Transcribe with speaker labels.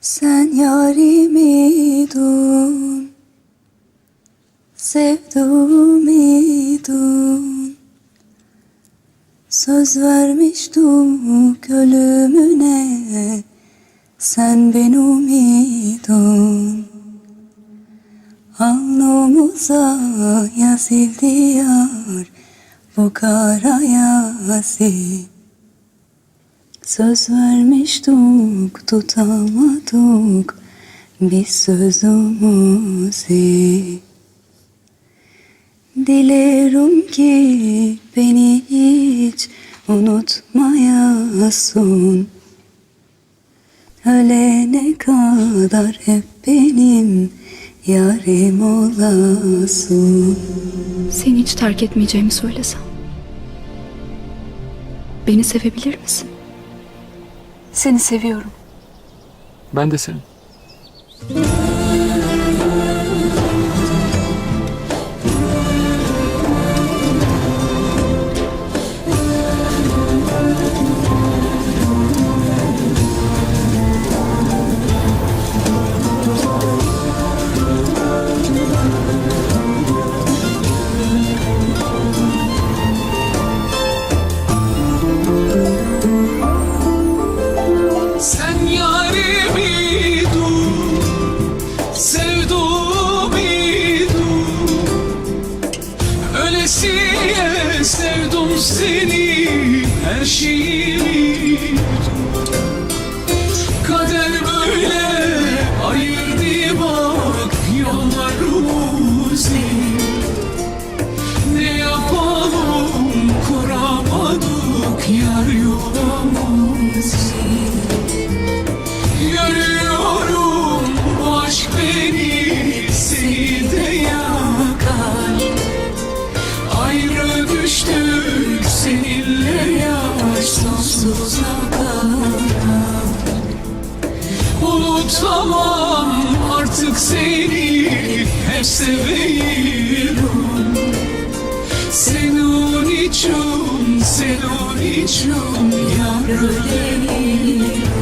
Speaker 1: Sen yarimiydin Sevduğumiydin Söz vermiştik ölümüne Sen benim idin Alnımıza yazıldı yar Bu kara yazı Söz vermiştik tutamadık Biz sözümüzü Dilerim ki beni hiç unutmayasın Ölene kadar hep benim yarim olasın
Speaker 2: Seni hiç terk etmeyeceğimi söylesem. Beni sevebilir misin? Seni seviyorum.
Speaker 3: Ben de seni.
Speaker 4: Şeyimi Kader böyle ayırdı bak yollarımızı Ne yapalım kuramadık yar yolumuzu Görüyorum aşk beni seni de yakar. Ayrı düştük Unutamam artık seni hep seviyorum. Senin için, senin için yar öleyim